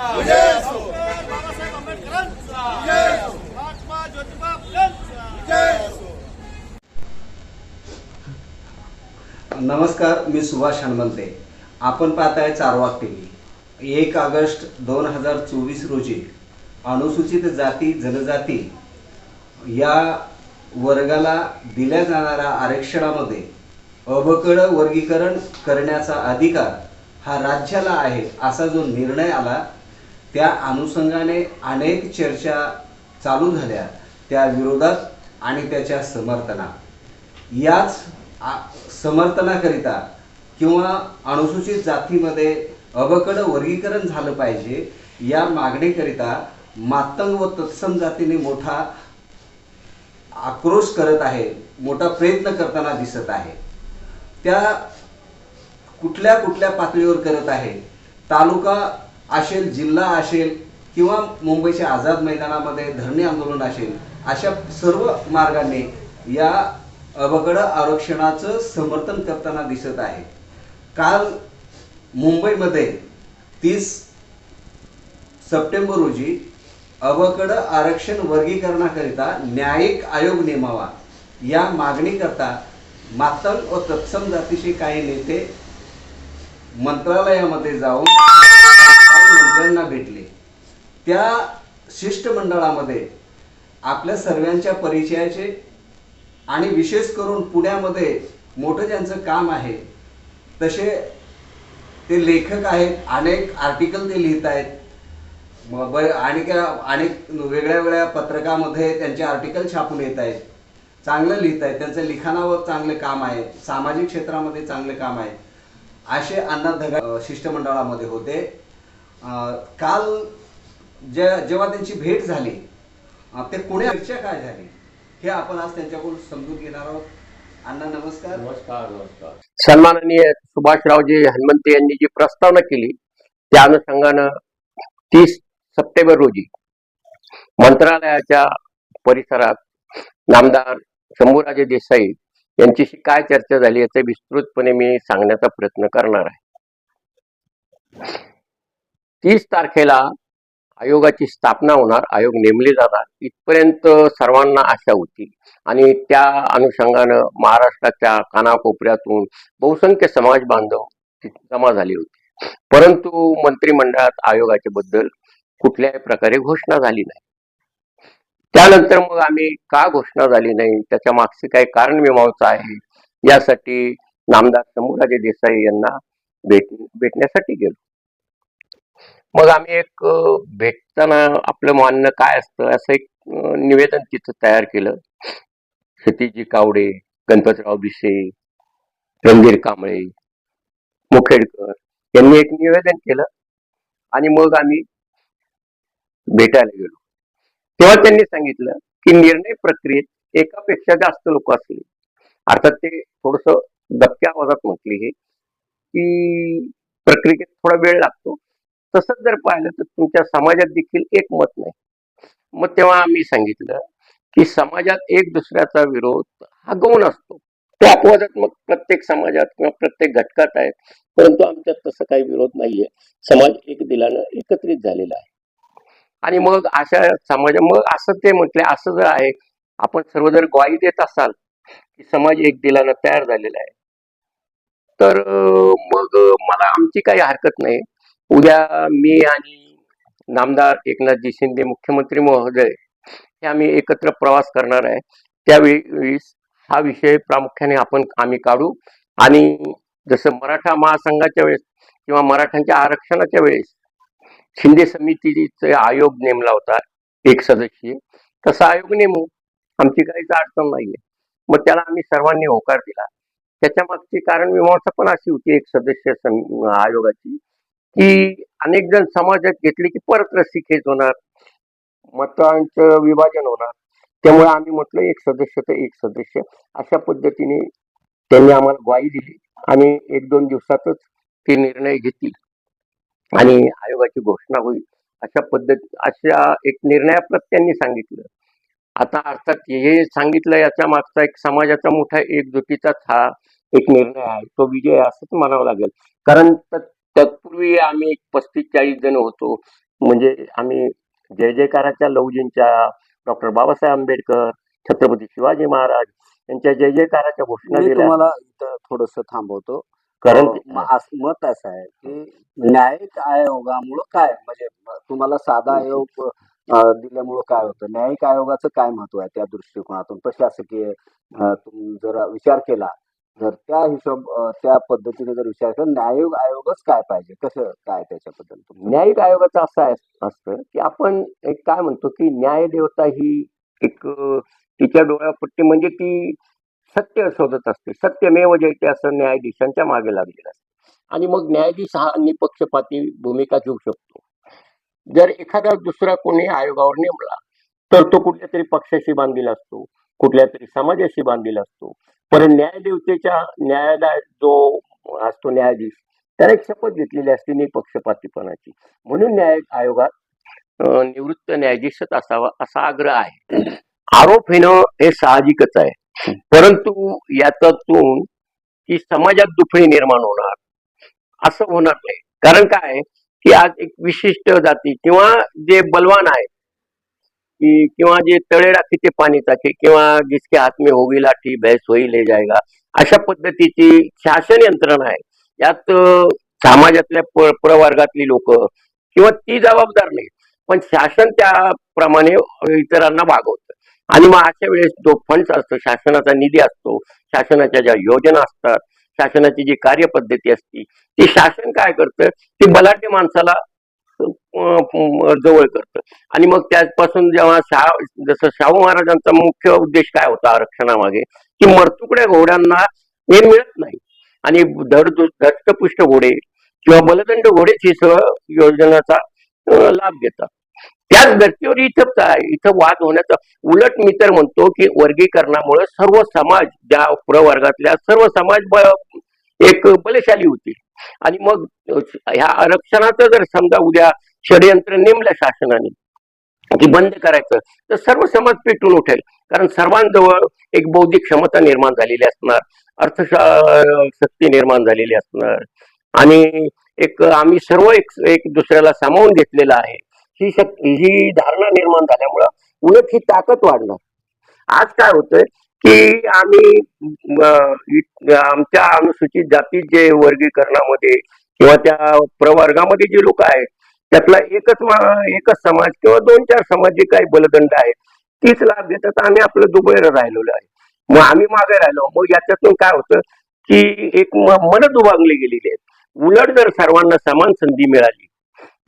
बाबासाहेब आंबेडकरांचा ज्योतिबा नमस्कार मी सुभाष हनुमंते. आपण पाहताय चारवाक टीव्ही. एक ऑगस्ट दोन हजार चोवीस रोजी अनुसूचित जाती जनजाती या वर्गाला दिल्या जाणाऱ्या आरक्षणामध्ये अबकड वर्गीकरण करण्याचा अधिकार हा राज्याला आहे असा जो निर्णय आला त्या अनुषंगाने अनेक चर्चा चालू झाल्या त्या विरोधात आणि त्याच्या समर्थनात याच आ- समर्थनाकरिता किंवा अनुसूचित जातीमध्ये अबकड वर्गीकरण झालं पाहिजे या मागणीकरिता मातंग व तत्सम जातीने मोठा आक्रोश करत आहे मोठा प्रयत्न करताना दिसत आहे. त्या कुठल्या कुठल्या पातळीवर करत आहे? तालुका असेल जिल्हा असेल किंवा मुंबईच्या आझाद मैदानामध्ये धरणे आंदोलन असेल अशा सर्व मार्गाने या अवघड आरक्षणाचं समर्थन करताना दिसत आहे. काल मुंबईमध्ये तीस सप्टेंबर रोजी अवकड आरक्षण वर्गीकरणाकरिता न्यायिक आयोग नेमावा या मागणीकरता मातंग व तत्सम जातीचे काही नेते मंत्रालयामध्ये जाऊन सगळ्यांना भेटली. भेटले त्या शिष्टमंडळामध्ये आपल्या सर्वांच्या परिचयाचे आणि विशेष करून पुण्यामध्ये मोठं ज्यांचं काम आहे तसे ते लेखक आहेत अनेक आर्टिकल ते लिहित आहेत. ब- आणि अनेक वेगळ्या वेगळ्या पत्रकामध्ये त्यांचे आर्टिकल छापून येत आहेत. चांगलं लिहित आहेत. त्यांचं लिखाणावर चांगलं काम आहे. सामाजिक क्षेत्रामध्ये चांगलं काम आहे. असे अण्णा धगा शिष्टमंडळामध्ये होते. काल जेव्हा त्यांची भेट झाली ते चर्चा काय झाली हे आपण आज त्यांच्याकडून समजून घेणार आहोत. अण्णा नमस्कार. नमस्कार नमस्कार. सन्माननीय सुभाषरावजी हनुमंते यांनी जी प्रस्तावना केली त्या अनुषंगानं तीस सप्टेंबर रोजी मंत्रालयाच्या परिसरात नामदार शंभूराजे देसाई यांच्याशी काय चर्चा झाली याचे विस्तृतपणे मी सांगण्याचा प्रयत्न करणार आहे. तीस तारखेला आयोगाची स्थापना होणार आयोग नेमले जाणार. इथपर्यंत सर्वांना आशा होती. आणि त्या अनुषंगानं महाराष्ट्राच्या कानाकोपऱ्यातून बहुसंख्य समाज बांधव जमा झाले होते. परंतु मंत्रिमंडळात आयोगाच्या बद्दल कुठल्याही प्रकारे घोषणा झाली नाही. त्यानंतर मग आम्ही का घोषणा झाली नाही? त्याच्या मागचे काही कारण मीमांसा आहे? यासाठी नामदार शंभूराजे देसाई यांना भेट भेटण्यासाठी गेलो. मग आम्ही एक भेटताना आपलं मानणं काय असतं? असं एक निवेदन तिथं तयार केलं. सतीजी कावडे गणपतराव भिसे रणधीर कांबळे मुखेडकर यांनी एक निवेदन केलं आणि मग आम्ही भेटायला गेलो. तेव्हा त्यांनी सांगितलं की निर्णय प्रक्रियेत एकापेक्षा जास्त लोक असले. अर्थात ते थोडस दबक्या आवाजात म्हटले हे की प्रक्रियेत थोडा वेळ लागतो. तसंच जर पाहिलं तर तुमच्या समाजात देखील एक मत नाही. मग तेव्हा आम्ही सांगितलं की समाजात एक दुसऱ्याचा विरोध हा गौण असतो. तो अपवादात्मक प्रत्येक समाजात किंवा प्रत्येक घटकात आहे परंतु आमच्यात तसं काही विरोध नाहीये. समाज एक दिलानं एकत्रित झालेला आहे. आणि मग अशा समाजा मग असं ते म्हटले असं जर आहे आपण सर्व जर ग्वाही देत असाल की समाज एक दिलानं तयार झालेला आहे. तर मग मला आमची काही हरकत नाही. उद्या मी आणि नामदार एकनाथजी शिंदे मुख्यमंत्री महोदय हे आम्ही एकत्र प्रवास करणार आहे. त्यावेळी हा विषय प्रामुख्याने आपण आम्ही काढू. आणि जसं मराठा महासंघाच्या वेळेस किंवा मराठ्यांच्या आरक्षणाच्या वेळेस शिंदे समितीचा आयोग नेमला होता एक सदस्यीय. तसा आयोग नेमू आमची काहीच अडचण नाहीये. मग त्याला आम्ही सर्वांनी होकार दिला. त्याच्या मागची कारण मीमांसा पण अशी होती एक सदस्य आयोगाची. की अनेक जण समाजात घेतले की परत रस्सीखेच होणार मतांचं विभाजन होणार. त्यामुळे आम्ही म्हटलं एक सदस्य तर एक सदस्य. अशा पद्धतीने त्यांनी आम्हाला ग्वाही दिली. आणि एक दोन दिवसातच ते निर्णय घेतील आणि आयोगाची घोषणा होईल. अशा पद्धती अशा एक निर्णयाप्रत त्यांनी सांगितलं. आता अर्थात हे सांगितलं याच्या मागचा एक समाजाचा मोठा एकजुटीचाच हा एक निर्णय आहे. तो विजय असंच म्हणावा लागेल. कारण तत्पूर्वी आम्ही एक पस्तीस चाळीस जण होतो. म्हणजे आम्ही जय जयकाराच्या लौजींच्या डॉक्टर बाबासाहेब आंबेडकर छत्रपती शिवाजी महाराज यांच्या जय जयकाराच्या घोषणा मी दिल्या. तुम्हाला इथं थोडस थांबवतो. कारण म- अस- मत असं आहे की न्यायिक आयोगामुळं काय? म्हणजे तुम्हाला साधा आयोग अं, दिल्यामुळं काय होतं? न्यायिक आयोगाचं काय महत्त्व आहे त्या दृष्टिकोनातून? प्रशासकीय अं, तुम्ही जर विचार केला जर त्या हिशोब त्या पद्धतीने जर विचार केला न्यायिक आयोगच काय पाहिजे? कसं काय त्याच्याबद्दल न्यायिक आयोगाचं असं आहे असतं की आपण एक काय म्हणतो की न्याय देवता ही एक तिच्या डोळ्यापट्टी म्हणजे ती सत्य शोधत असते. सत्यमेव जयते असं न्यायाधीशांच्या मागे लागलेलं असतं. आणि मग न्यायाधीश हा निपक्षपाती भूमिका घेऊ शकतो. जर एखादा दुसरा कोणी आयोगावर नेमला तर तो कुठल्या तरी पक्षाशी बांधील असतो कुठल्या तरी समाजाशी बांधील असतो. पण न्यायदेवतेच्या न्यायालय जो असतो न्यायाधीश त्याने एक शपथ घेतलेली असते निपक्षपातीपणाची म्हणून न्याय आयोगात निवृत्त न्यायाधीशच असावा असा आग्रह आहे. आरोप येणं हे साहजिकच आहे. परंतु याच्यातून की समाजात दुफळी निर्माण होणार असं होणार नाही. कारण काय की आज एक विशिष्ट जाती किंवा जे बलवान आहेत की किंवा जे तळे राखीचे पाणी टाके किंवा जिसके हात में होगी लाठी भैस होई ले जायगा अशा पद्धतीची शासन यंत्रणा आहे. यात समाजातल्या प्रवर्गातली लोक किंवा ती जबाबदार नाही. पण शासन त्याप्रमाणे इतरांना भागवतं आणि मग अशा वेळेस जो फंड्स असतो शासनाचा निधी असतो शासनाच्या ज्या योजना असतात शासनाची जी कार्यपद्धती असती ती शासन काय करतं? ती बलाढ्य माणसाला जवळ करतं. आणि मग त्यापासून जेव्हा शाह जसं शाहू महाराजांचा मुख्य उद्देश काय होता आरक्षणामागे की मरतुकड्या घोड्यांना हे मिळत नाही. आणि धड धष्टपुष्ट घोडे किंवा बलदंड घोडेच ही सगळं योजनेचा लाभ घेतात. त्याच धर्तीवर इथं काय इथं वाद होण्याचा उलट मी तर म्हणतो की वर्गीकरणामुळे सर्व समाज ज्या प्रवर्गातल्या सर्व समाज ब- एक बलशाली होतील. आणि मग ह्या आरक्षणाचं जर समजा उद्या षडयंत्र नेमलं शासनाने की बंद करायचं तर सर्व समाज पेटून उठेल. कारण सर्वांजवळ एक बौद्धिक क्षमता निर्माण झालेली असणार अर्थशक्ती निर्माण झालेली असणार. आणि एक आम्ही सर्व एक एक दुसऱ्याला सामावून घेतलेलं आहे. ही शक्ती ही धारणा निर्माण झाल्यामुळं उलट ही ताकद वाढणार. आज काय होतंय? की आम्ही आमच्या अनुसूचित जाती जे वर्गीकरणामध्ये किंवा त्या प्रवर्गामध्ये जे लोक आहेत त्यातला एकच एकच समाज किंवा दोन चार समाज जे काही बलदंड आहेत तीच लाभ घेतात आम्ही आपलं दुबईला राहिलेलो आहे. मग आम्ही मागे राहिलो. मग याच्यातून काय होतं की एक मन दुभागली गेलेली आहेत. उलट जर सर्वांना समान संधी मिळाली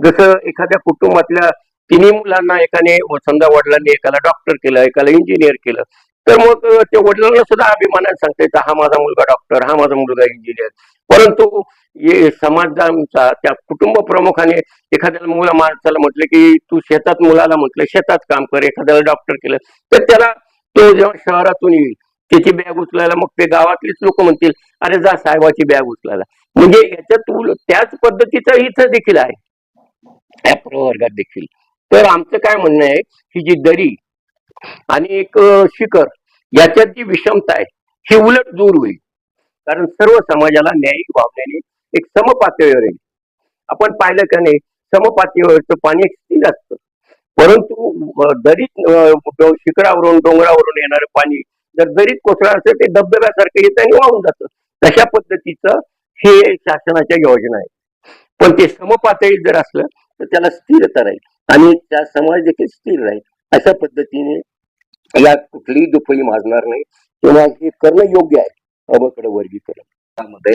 जसं एखाद्या कुटुंबातल्या तिन्ही मुलांना एकाने व- समजा वडिलांनी एकाला डॉक्टर केलं एकाला इंजिनियर केलं तर मग त्या वडिलांना सुद्धा अभिमानाने सांगता येतं हा माझा मुलगा डॉक्टर हा माझा मुलगा इंजिनियर परंतु समाजांचा त्या कुटुंब प्रमुखाने एखाद्याला मुला माणसाला म्हटलं की तू शेतात मुलाला म्हटलं शेतात काम कर एखाद्याला डॉक्टर केलं. तर त्याला तो जेव्हा शहरातून येईल त्याची बॅग उचलायला मग ते गावातलीच लोक म्हणतील अरे जा साहेबाची बॅग उचलायला. म्हणजे याच्यात त्याच पद्धतीचं इथं देखील आहे. या प्रवर्गात देखील. तर आमचं काय म्हणणं आहे की जी दरी आणि एक शिखर याच्यात जी विषमता आहे ही उलट दूर होईल. कारण सर्व समाजाला न्यायिक भावनेने एक समपातळीवर येईल. आपण पाहिलं का नाही समपातळीवरचं पाणी एक स्थिर असतं. परंतु दरीत शिखरावरून डोंगरावरून येणारं पाणी जर दरीत कोसळलं असेल ते धबधब्यासारखं येतं आणि वाहून जातं. तशा पद्धतीचं हे शासनाच्या योजना आहे पण ते समपातळीत जर असलं तर त्याला स्थिरता राहील. आणि त्या समाज देखील स्थिर राहील. अशा पद्धतीने यात कुठलीही दुपळी माजणार नाही. तेव्हा हे करणं योग्य आहे. अबकडे वर्गीकरण. त्यामध्ये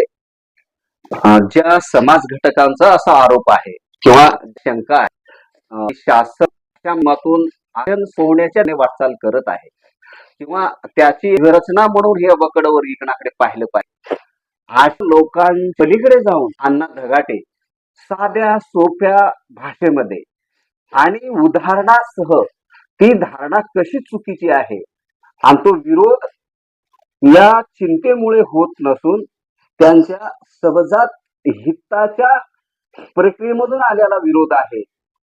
ज्या समाज घटकांचा असा आरोप आहे किंवा शंका आहे शासनाच्या मातून आयन सोडण्याच्या वाटचाल करत आहे. किंवा त्याची रचना म्हणून हे अवकड वर्गीकरणाकडे पाहिलं पाहिजे. आज लोकांपलीकडे जाऊन अण्णा धगाटे साध्या सोप्या भाषेमध्ये आणि उदाहरणासह ती धारणा कशी चुकीची आहे? आणि तो विरोध या चिंतेमुळे होत नसून त्यांच्या सबजात हिताच्या प्रक्रियेमधून आलेला विरोध आहे.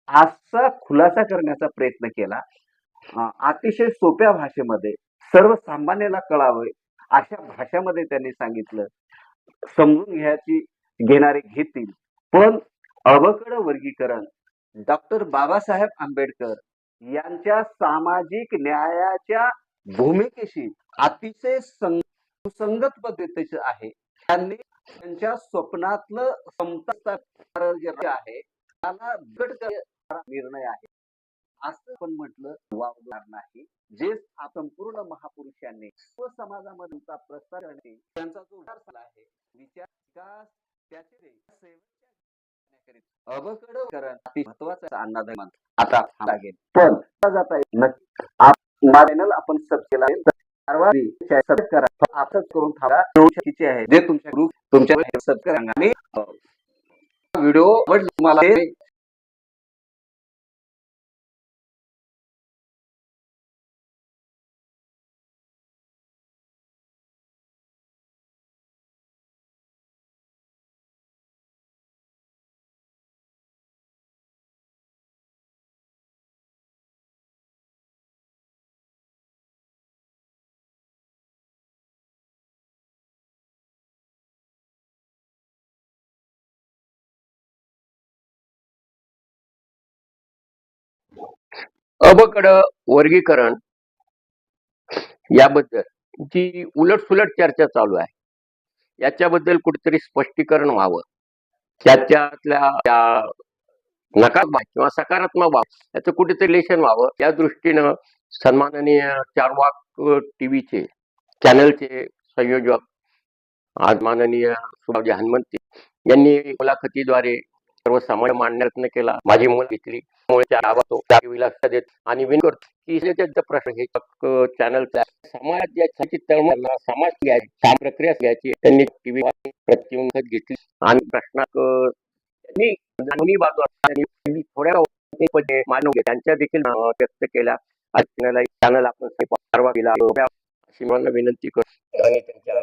असा खुलासा करण्याचा प्रयत्न केला. अतिशय सोप्या भाषेमध्ये सर्वसामान्याला कळावे अशा भाषेमध्ये त्यांनी सांगितलं. समजून घ्यायची घेणारे घेतील. पण अवकड वर्गीकरण डॉक्टर बाबासाहेब आंबेडकर यांच्या सामाजिक न्यायाच्या भूमिकेशी अतिशय सुसंगत पद्धतीचे आहे. त्यांनी त्यांच्या स्वप्नातलं समता आहे. त्याला बिघड निर्णय आहे. असं पण म्हटलं वावणार नाही. जे संपूर्ण महापुरुषांनी सर्व समाजामधला प्रसार करणे त्यांचा जो विचार आहे विचार त्याचे सेवेच्या अवकडकरण अति महत्वाचं अन्नदान आता लागेल. पण जाता नक्की चॅनल आपण सब केला सबस्क्राईब करा. असंच करून थांबा. आहे. जे तुमच्या ग्रुप तुमच्या सबस्क्राईब आणि व्हिडिओ आवडला तुम्हाला अबकड वर्गीकरण याबद्दल जी उलटसुलट चर्चा चालू आहे. याच्याबद्दल कुठेतरी स्पष्टीकरण व्हावं. त्याच्यातल्या त्या नकारात्मक किंवा सकारात्मक बाब याचं कुठेतरी लेशन व्हावं. या दृष्टीनं सन्माननीय चारवाक टीव्हीचे चॅनलचे संयोजक आज माननीय सुभाजी हनुमंती यांनी मुलाखतीद्वारे सर्व समाज मांडण्याचा प्रयत्न केला. माझी मुलं घेतली. त्यामुळे त्या गावात त्या टीव्हीला देत. आणि विन करतो. की प्रश्न हे चॅनलचा समाज ज्याची तळमळ समाज घ्यायची प्रक्रिया घ्यायची. त्यांनी टीव्ही प्रतिबंधक घेतली. आणि प्रश्नात त्यांनी दोन्ही बाजू असताना थोड्या मानव त्यांच्या देखील व्यक्त केल्या चॅनल आपण परवा दिला. अशी मला विनंती करतो. आणि त्यांच्या